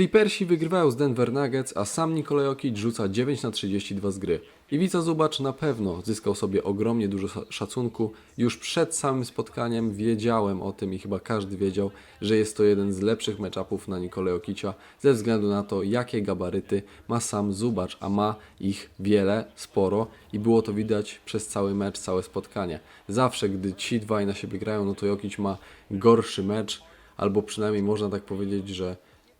Clippersi wygrywają z Denver Nuggets, a sam Nikolaj Jokic rzuca 9 na 32 z gry. Iwica Zubacz na pewno zyskał sobie ogromnie dużo szacunku. Już przed samym spotkaniem wiedziałem o tym i chyba każdy wiedział, że jest to jeden z lepszych matchupów na Nikolaj Jokicia ze względu na to, jakie gabaryty ma sam Zubacz, a ma ich wiele, sporo i było to widać przez cały mecz, całe spotkanie. Zawsze, gdy ci dwaj na siebie grają, no to Jokic ma gorszy mecz, albo przynajmniej można tak powiedzieć, że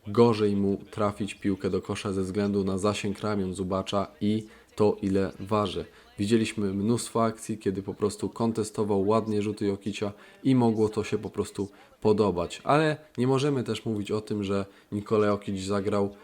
gorzej mu trafić piłkę do kosza ze względu na zasięg ramion Zubacza i to ile waży. Widzieliśmy mnóstwo akcji, kiedy po prostu kontestował ładnie rzuty Jokicia i mogło to się po prostu podobać. Ale nie możemy też mówić o tym, że Nikola Jokic zagrał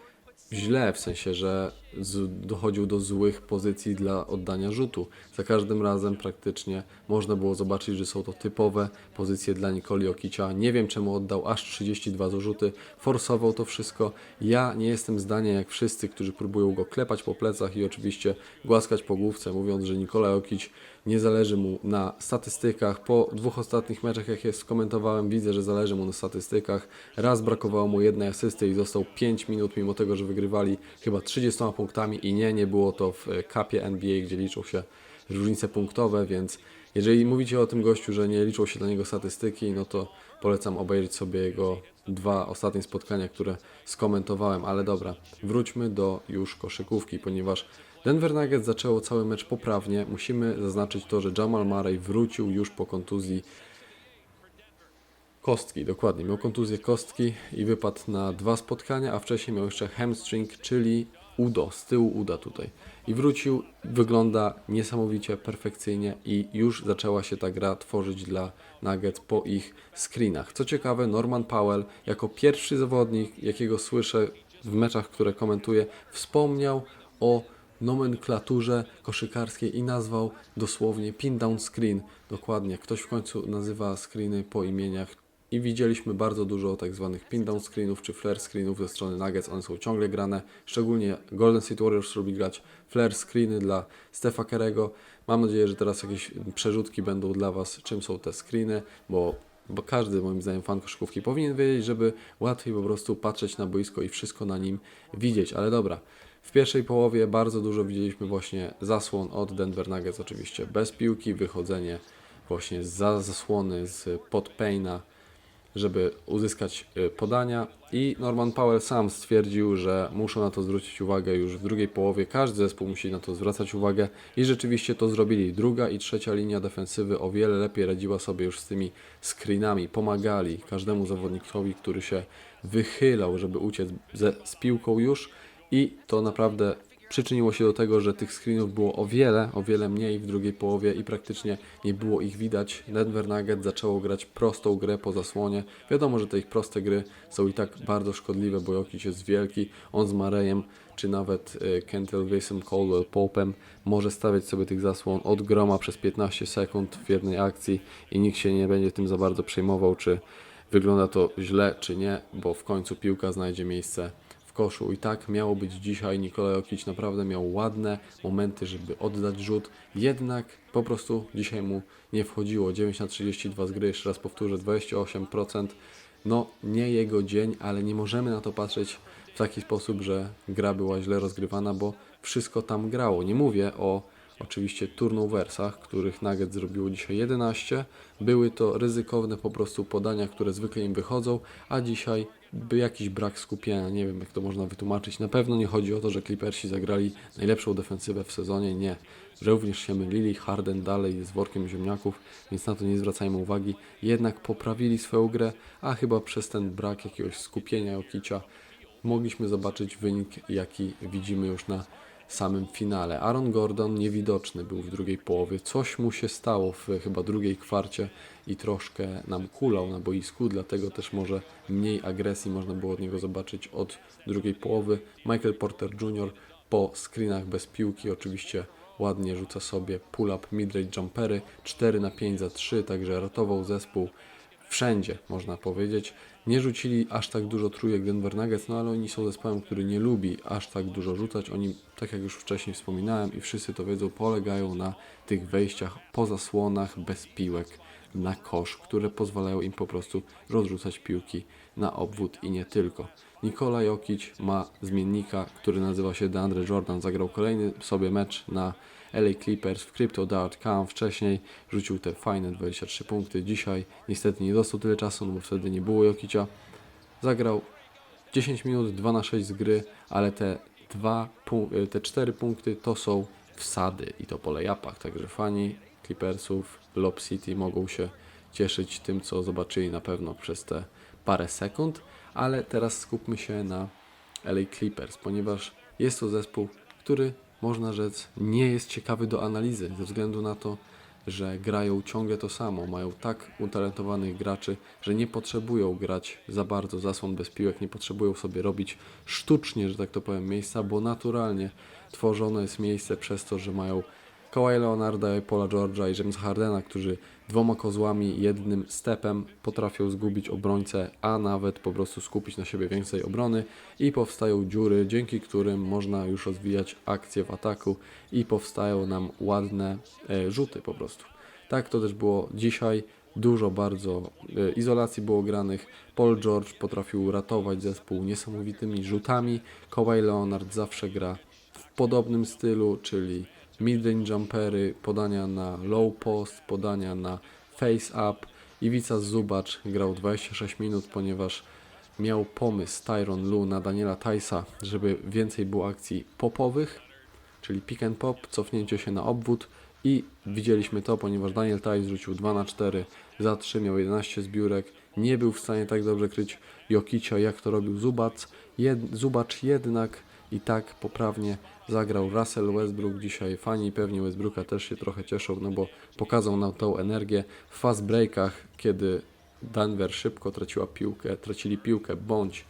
źle, w sensie, że z, dochodził do złych pozycji dla oddania rzutu. Za każdym razem praktycznie można było zobaczyć, że są to typowe pozycje dla Nikoli Jokicia. Nie wiem czemu oddał aż 32 zarzuty, forsował to wszystko. Ja nie jestem zdania jak wszyscy, którzy próbują go klepać po plecach i oczywiście głaskać po główce, mówiąc, że Nikola Jokic nie zależy mu na statystykach. Po dwóch ostatnich meczach, jak je skomentowałem, widzę, że zależy mu na statystykach. Raz brakowało mu jednej asysty i został 5 minut, mimo tego, że wygrywali chyba 30 punktami i nie, nie było to w kapie NBA, gdzie liczą się różnice punktowe, więc jeżeli mówicie o tym gościu, że nie liczą się dla niego statystyki, no to polecam obejrzeć sobie jego dwa ostatnie spotkania, które skomentowałem, ale dobra, wróćmy do już koszykówki, ponieważ Denver Nuggets zaczęło cały mecz poprawnie. Musimy zaznaczyć to, że Jamal Murray wrócił już po kontuzji kostki, dokładnie. Miał kontuzję kostki i wypadł na dwa spotkania, a wcześniej miał jeszcze hamstring, czyli udo, z tyłu uda tutaj. I wrócił, wygląda niesamowicie perfekcyjnie i już zaczęła się ta gra tworzyć dla Nuggets po ich screenach. Co ciekawe, Norman Powell jako pierwszy zawodnik, jakiego słyszę w meczach, które komentuję, wspomniał o nomenklaturze koszykarskiej i nazwał dosłownie pin down screen. Dokładnie, ktoś w końcu nazywa screeny po imieniach i widzieliśmy bardzo dużo tak zwanych pin down screenów czy flare screenów ze strony Nuggets, one są ciągle grane, szczególnie Golden State Warriors lubi grać flare screeny dla Stefa Kerego. Mam nadzieję, że teraz jakieś przerzutki będą dla Was, czym są te screeny, bo bo każdy moim zdaniem fan koszykówki powinien wiedzieć, żeby łatwiej po prostu patrzeć na boisko i wszystko na nim widzieć, ale dobra. W pierwszej połowie bardzo dużo widzieliśmy właśnie zasłon od Denver Nuggets oczywiście bez piłki, wychodzenie właśnie za zasłony z pod Payna, żeby uzyskać y, podania i Norman Powell sam stwierdził, że muszą na to zwrócić uwagę już w drugiej połowie. Każdy zespół musi na to zwracać uwagę i rzeczywiście to zrobili. Druga i trzecia linia defensywy o wiele lepiej radziła sobie już z tymi screenami. Pomagali każdemu zawodnikowi, który się wychylał, żeby uciec z piłką już i to naprawdę przyczyniło się do tego, że tych screenów było o wiele, o wiele mniej w drugiej połowie i praktycznie nie było ich widać. Denver Nuggets zaczęło grać prostą grę po zasłonie. Wiadomo, że te ich proste gry są i tak bardzo szkodliwe, bo Jokic jest wielki, on z Marejem, czy nawet y, Kentel Wilson, Caldwell, Popem może stawiać sobie tych zasłon od groma przez 15 sekund w jednej akcji i nikt się nie będzie tym za bardzo przejmował, czy wygląda to źle, czy nie, bo w końcu piłka znajdzie miejsce koszu. I tak miało być dzisiaj. Nikola Jokic naprawdę miał ładne momenty, żeby oddać rzut. Jednak po prostu dzisiaj mu nie wchodziło. 9 na 32 z gry, jeszcze raz powtórzę, 28%. No, nie jego dzień, ale nie możemy na to patrzeć w taki sposób, że gra była źle rozgrywana, bo wszystko tam grało. Nie mówię o oczywiście turnoversach, których Nugget zrobiło dzisiaj 11. Były to ryzykowne po prostu podania, które zwykle im wychodzą, a dzisiaj by jakiś brak skupienia, nie wiem jak to można wytłumaczyć. Na pewno nie chodzi o to, że Clippersi zagrali najlepszą defensywę w sezonie, nie. Również się mylili, Harden dalej jest workiem ziemniaków, więc na to nie zwracajmy uwagi. Jednak poprawili swoją grę, a chyba przez ten brak jakiegoś skupienia Jokicia mogliśmy zobaczyć wynik, jaki widzimy już na samym finale. Aaron Gordon niewidoczny był w drugiej połowie. Coś mu się stało w chyba drugiej kwarcie i troszkę nam kulał na boisku, dlatego też może mniej agresji można było od niego zobaczyć od drugiej połowy. Michael Porter Jr. po screenach bez piłki oczywiście ładnie rzuca sobie pull-up mid-range jumpery 4 na 5 za 3, także ratował zespół wszędzie, można powiedzieć. Nie rzucili aż tak dużo trójek Denver Nuggets, no ale oni są zespołem, który nie lubi aż tak dużo rzucać. Oni, tak jak już wcześniej wspominałem i wszyscy to wiedzą, polegają na tych wejściach po zasłonach bez piłek na kosz, które pozwalają im po prostu rozrzucać piłki na obwód i nie tylko. Nikola Jokic ma zmiennika, który nazywa się DeAndre Jordan. Zagrał kolejny sobie mecz na LA Clippers w Crypto Dart Camp. Wcześniej rzucił te fajne 23 punkty. Dzisiaj niestety nie dostał tyle czasu, no bo wtedy nie było Jokicia. Zagrał 10 minut, 2 na 6 z gry, ale te, dwa, e, te 4 punkty to są wsady i to po layupach. Także fani Clippersów, Lob City mogą się cieszyć tym, co zobaczyli na pewno przez te parę sekund. Ale teraz skupmy się na LA Clippers, ponieważ jest to zespół, który można rzec nie jest ciekawy do analizy ze względu na to, że grają ciągle to samo. Mają tak utalentowanych graczy, że nie potrzebują grać za bardzo zasłon bez piłek, nie potrzebują sobie robić sztucznie, że tak to powiem, miejsca, bo naturalnie tworzone jest miejsce przez to, że mają Kawhi Leonarda, Paula George'a i Jamesa Hardena, którzy dwoma kozłami, jednym stepem potrafią zgubić obrońcę, a nawet po prostu skupić na siebie więcej obrony i powstają dziury, dzięki którym można już rozwijać akcje w ataku i powstają nam ładne e, rzuty po prostu. Tak to też było dzisiaj. Dużo bardzo e, izolacji było granych. Paul George potrafił ratować zespół niesamowitymi rzutami. Kawhi Leonard zawsze gra w podobnym stylu, czyli mid-range jumpery, podania na low post, podania na face up. Iwica Zubacz grał 26 minut, ponieważ miał pomysł Tyron Lu na Daniela Tajsa, żeby więcej było akcji popowych, czyli pick and pop, cofnięcie się na obwód i widzieliśmy to, ponieważ Daniel Tajs rzucił 2 na 4, za 3 miał 11 zbiórek, nie był w stanie tak dobrze kryć Jokicia, jak to robił Zubac. Jed, Zubacz jednak i tak poprawnie zagrał Russell Westbrook dzisiaj. Fani pewnie Westbrooka też się trochę cieszą, no bo pokazał nam tą energię w fast breakach, kiedy Denver szybko traciła piłkę, tracili piłkę, bądź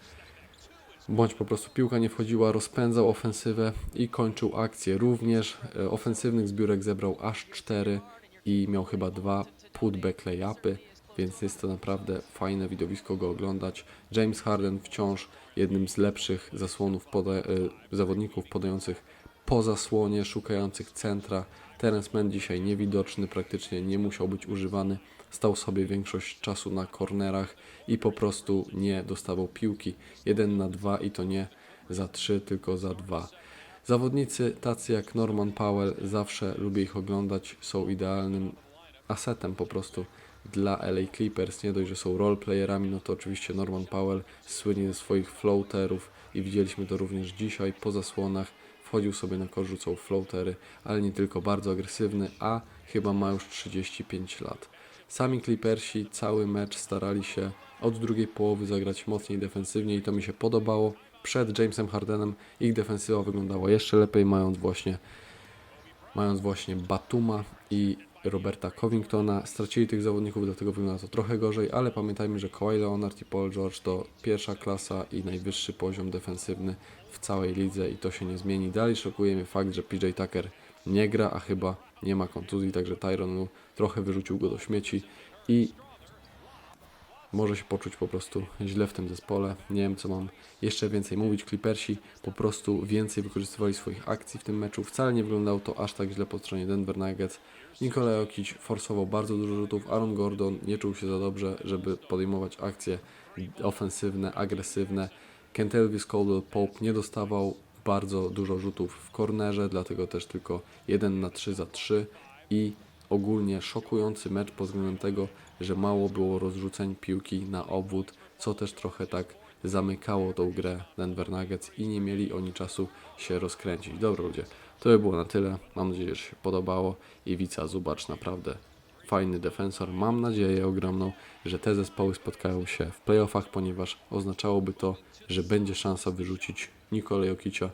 bądź po prostu piłka nie wchodziła, rozpędzał ofensywę i kończył akcję. Również e, ofensywnych zbiórek zebrał aż 4 i miał chyba dwa putback layupy, więc jest to naprawdę fajne widowisko go oglądać. James Harden wciąż jednym z lepszych zasłonów poda- e, zawodników podających po zasłonie, szukających centra. Terence Mann dzisiaj niewidoczny, praktycznie nie musiał być używany. Stał sobie większość czasu na kornerach i po prostu nie dostawał piłki. 1 na 2 i to nie za 3, tylko za 2. Zawodnicy tacy jak Norman Powell, zawsze lubię ich oglądać, są idealnym asetem po prostu dla LA Clippers. Nie dość, że są roleplayerami, no to oczywiście Norman Powell słynie ze swoich floaterów i widzieliśmy to również dzisiaj po zasłonach. Wchodził sobie na kosz, rzucał floatery, ale nie tylko, bardzo agresywny, a chyba ma już 35 lat. Sami Clippersi cały mecz starali się od drugiej połowy zagrać mocniej defensywnie i to mi się podobało. Przed Jamesem Hardenem ich defensywa wyglądała jeszcze lepiej, mając właśnie mając właśnie Batuma i Roberta Covingtona. Stracili tych zawodników, dlatego wygląda to trochę gorzej, ale pamiętajmy, że Kawhi Leonard i Paul George to pierwsza klasa i najwyższy poziom defensywny w całej lidze i to się nie zmieni. Dalej szokuje mnie fakt, że PJ Tucker nie gra, a chyba nie ma kontuzji, także Tyron trochę wyrzucił go do śmieci i może się poczuć po prostu źle w tym zespole. Nie wiem, co mam jeszcze więcej mówić. Clippersi po prostu więcej wykorzystywali swoich akcji w tym meczu. Wcale nie wyglądało to aż tak źle po stronie Denver Nuggets. Nikola Jokic forsował bardzo dużo rzutów. Aaron Gordon nie czuł się za dobrze, żeby podejmować akcje ofensywne, agresywne. Kentelvis Caldwell Pope nie dostawał bardzo dużo rzutów w kornerze, dlatego też tylko 1 na 3 za 3 i ogólnie szokujący mecz pod względem tego, że mało było rozrzuceń piłki na obwód, co też trochę tak zamykało tą grę Denver Nuggets i nie mieli oni czasu się rozkręcić. Dobra ludzie, to by było na tyle. Mam nadzieję, że się podobało. Iwica Zubacz naprawdę fajny defensor. Mam nadzieję ogromną, że te zespoły spotkają się w playoffach, ponieważ oznaczałoby to, że będzie szansa wyrzucić Nikola Jokicia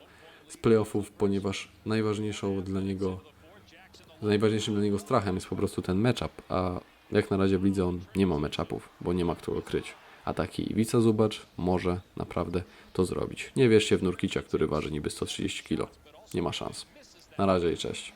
z playoffów, ponieważ najważniejszą dla niego najważniejszym dla niego strachem jest po prostu ten matchup, a jak na razie w lidze on nie ma matchupów, bo nie ma kto go kryć. A taki Iwica Zubacz może naprawdę to zrobić. Nie wierzcie w Nurkicia, który waży niby 130 kg. Nie ma szans. Na razie i cześć.